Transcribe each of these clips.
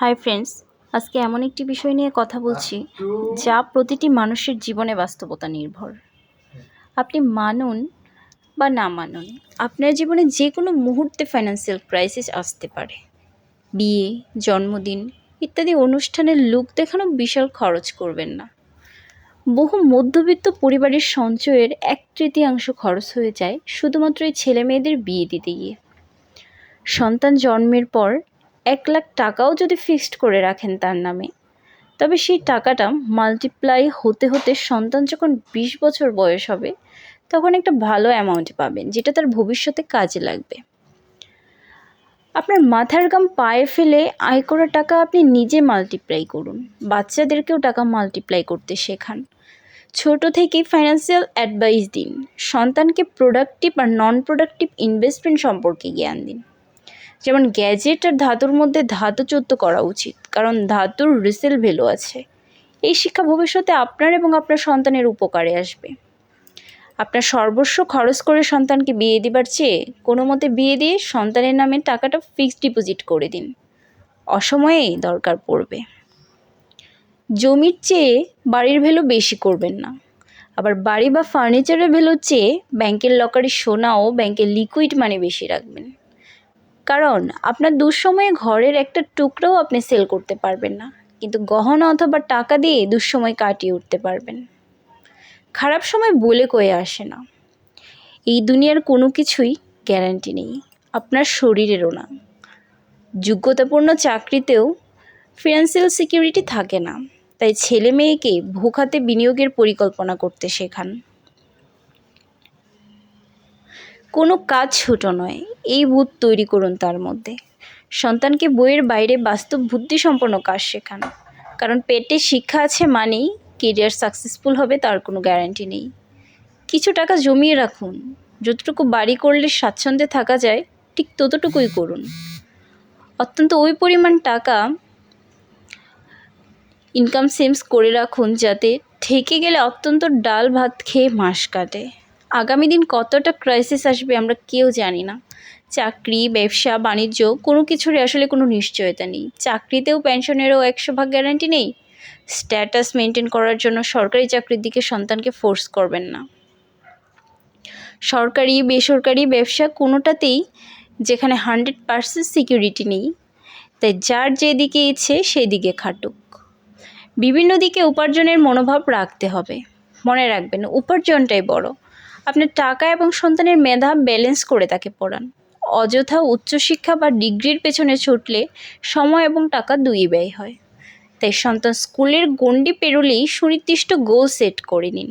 Hi friends, আজকে এমন একটি বিষয় নিয়ে কথা বলছি যা প্রতিটি মানুষের জীবনে বাস্তবতা নির্ভর। আপনি মানুন বা না মানুন, আপনার জীবনে যে কোনো মুহূর্তে ফাইন্যান্সিয়াল ক্রাইসিস আসতে পারে। বিয়ে, জন্মদিন ইত্যাদি অনুষ্ঠানের লুক দেখানো বিশাল খরচ করবেন না। বহু মধ্যবিত্ত পরিবারের সঞ্চয়ের এক তৃতীয়াংশ খরচ হয়ে যায় শুধুমাত্র এই ছেলে মেয়েদের বিয়ে দিতে গিয়ে। সন্তান জন্মের পর এক লাখ টাকাও যদি ফিক্সড করে রাখেন তার নামে। তবে সেই টাকাটা মাল্টিপ্লাই হতে হতে সন্তান যখন বিশ বছর বয়স হবে, তখন একটা ভালো অ্যামাউন্ট পাবেন, যেটা তার ভবিষ্যতে কাজে লাগবে। আপনার মাথার গাম পায়ে ফেলে আয় করা টাকা আপনি নিজে মাল্টিপ্লাই করুন। বাচ্চাদেরকেও টাকা মাল্টিপ্লাই করতে শেখান। ছোট থেকেই ফাইন্যান্সিয়াল অ্যাডভাইস দিন। সন্তানকে প্রোডাক্টিভ আর নন প্রোডাক্টিভ ইনভেস্টমেন্ট সম্পর্কে জ্ঞান দিন। যেমন গ্যাজেট আর ধাতুর মধ্যে ধাতুচ্যুত করা উচিত, কারণ ধাতুর রিসেল ভ্যালু আছে। এই শিক্ষা ভবিষ্যতে আপনার এবং আপনার সন্তানের উপকারে আসবে। আপনার সর্বস্ব খরচ করে সন্তানকে বিয়ে দিবার চেয়ে কোনো মতে বিয়ে দিয়ে সন্তানের নামে টাকাটা ফিক্সড ডিপোজিট করে দিন। অসময়েই দরকার পড়বে। জমির চেয়ে বাড়ির ভ্যালু বেশি করবেন না। আবার বাড়ি বা ফার্নিচারের ভ্যালুর চেয়ে ব্যাংকের লকারে সোনা ও ব্যাংকের লিকুইড মানি বেশি রাখবেন। কারণ আপনার দুঃসময়ে ঘরের একটা টুকরাও আপনি সেল করতে পারবেন না। কিন্তু গহনা অথবা টাকা দিয়ে দুঃসময় কাটিয়ে উঠতে পারবেন। খারাপ সময় বলে কয়ে আসে না। এই দুনিয়ার কোনো কিছুই গ্যারান্টি নেই। আপনার শরীরেরও না। যোগ্যতাপূর্ণ চাকরিতেও ফিনান্সিয়াল সিকিউরিটি থাকে না। তাই ছেলে মেয়েকে ভূখাতে বিনিয়োগের পরিকল্পনা করতে শেখান। কোনো কাজ ছোট নয়। এই বুধ তৈরি করুন তার মধ্যে। সন্তানকে বইয়ের বাইরে বাস্তব বুদ্ধিসম্পন্ন কাজ শেখান। কারণ পেটে শিক্ষা আছে মানেই কেরিয়ার সাকসেসফুল হবে তার কোনো গ্যারান্টি নেই। কিছু টাকা জমিয়ে রাখুন। যতটুকু বাড়ি করলে স্বাচ্ছন্দ্যে থাকা যায়, ঠিক ততটুকুই করুন। অত্যন্ত ওই পরিমাণ টাকা ইনকাম সেমস করে রাখুন যাতে থেকে গেলে অত্যন্ত ডাল ভাত খেয়ে মাস কাটে। আগামী দিন কতটা ক্রাইসিস আসবে আমরা কেউ জানি না। চাকরি, ব্যবসা, বাণিজ্য, কোনো কিছুরই আসলে কোনো নিশ্চয়তা নেই। চাকরিতেও পেনশনেরও একশো ভাগ গ্যারান্টি নেই। স্ট্যাটাস মেনটেন করার জন্য সরকারি চাকরির দিকে সন্তানকে ফোর্স করবেন না। সরকারি, বেসরকারি ব্যবসা কোনোটাতেই যেখানে হান্ড্রেড পার্সেন্ট সিকিউরিটি নেই, তাই যার যেদিকে ইচ্ছে সেদিকে খাটুক। বিভিন্ন দিকে উপার্জনের মনোভাব রাখতে হবে। মনে রাখবেন, উপার্জনটাই বড়। আপনার টাকা এবং সন্তানের মেধা ব্যালেন্স করে তাকে পড়ান। অযথা উচ্চশিক্ষা বা ডিগ্রির পেছনে ছুটলে সময় এবং টাকা দুই ব্যয় হয়। তাই সন্তান স্কুলের গণ্ডি পেরোলেই সুনির্দিষ্ট গোল সেট করে নিন।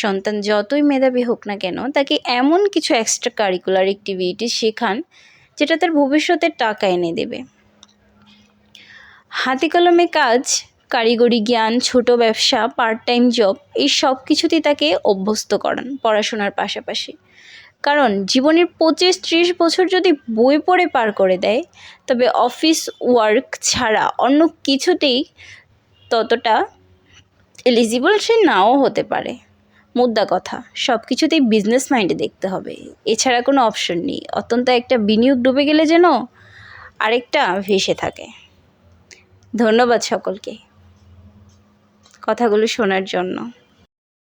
সন্তান যতই মেধাবী হোক না কেন, তাকে এমন কিছু এক্সট্রা কারিকুলার অ্যাক্টিভিটি শেখান, যেটা তার ভবিষ্যতে টাকা এনে দেবে। হাতে কলমে কাজ কারিগরি জ্ঞান, ছোট ব্যবসা পার্ট টাইম জব এই সব কিছুতেই তাকে অভ্যস্ত করান পড়াশোনার পাশাপাশি। কারণ জীবনের পঁচিশ ত্রিশ বছর যদি বই পড়ে পার করে দেয়, তবে অফিস ওয়ার্ক ছাড়া অন্য কিছুতেই ততটা এলিজিবল সে নাও হতে পারে। মুদ্রা কথা, সব কিছুতেই বিজনেস মাইন্ডে দেখতে হবে। এছাড়া কোনো অপশন নেই। অত্যন্ত একটা বিনিয়োগ ডুবে গেলে যেন আরেকটা ভেসে থাকে। ধন্যবাদ সকলকে। কথাগুলো শোনার জন্য।